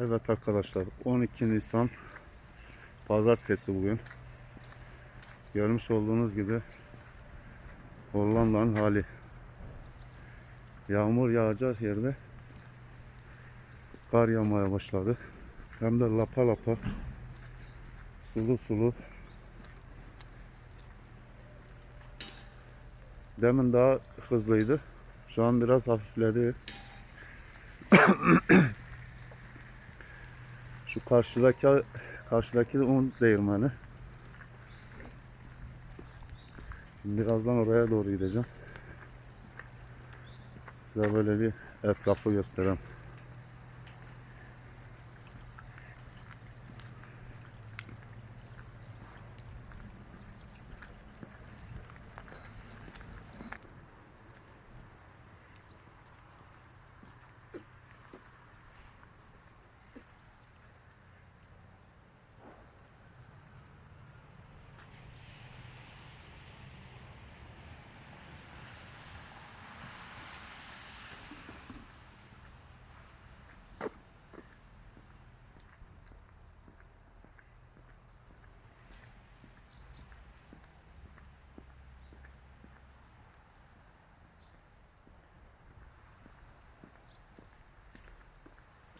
Evet arkadaşlar 12 Nisan Pazartesi bugün. Görmüş olduğunuz gibi Hollanda'nın hali. Yağmur yağacak yerde kar yağmaya başladı. Hem de lapa lapa sulu sulu. Demin daha hızlıydı. Şu an biraz hafifledi. Karşıdaki karşıdaki de un değirmeni. Birazdan oraya doğru gideceğim. Size böyle bir etrafı göstereyim.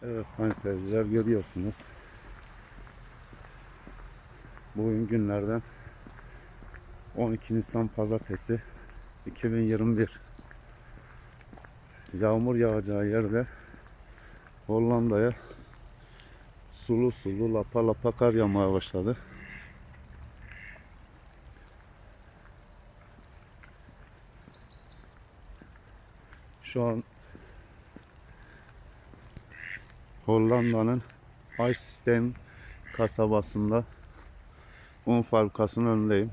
Evet sayın seyirciler görüyorsunuz. Bugün günlerden 12 Nisan Pazartesi 2021 Yağmur yağacağı yerde Hollanda'ya sulu sulu lapa lapa kar yağmaya başladı. Şu an Hollanda'nın Icesten kasabasında un fabrikasının önündeyim.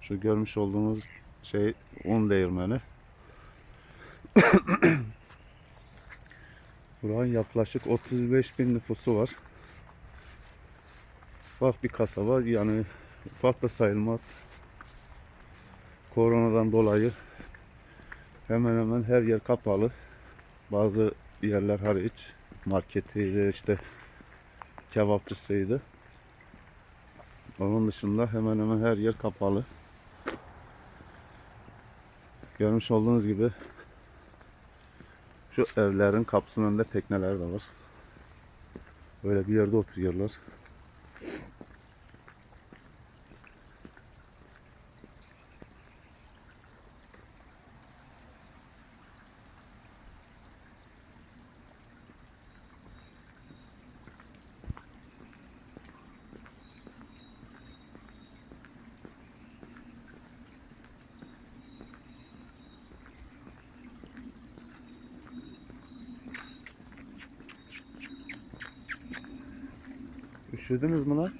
Şu görmüş olduğunuz şey un değirmeni. Buranın yaklaşık 35 bin nüfusu var. Ufak bir kasaba yani ufak da sayılmaz. Koronadan dolayı hemen hemen her yer kapalı. Bazı yerler hariç marketiydi işte kebapçısıydı. Onun dışında hemen hemen her yer kapalı. Görmüş olduğunuz gibi şu evlerin kapısının önünde tekneler de var. Böyle bir yerde oturuyorlar. Üşüdünüz mü lan?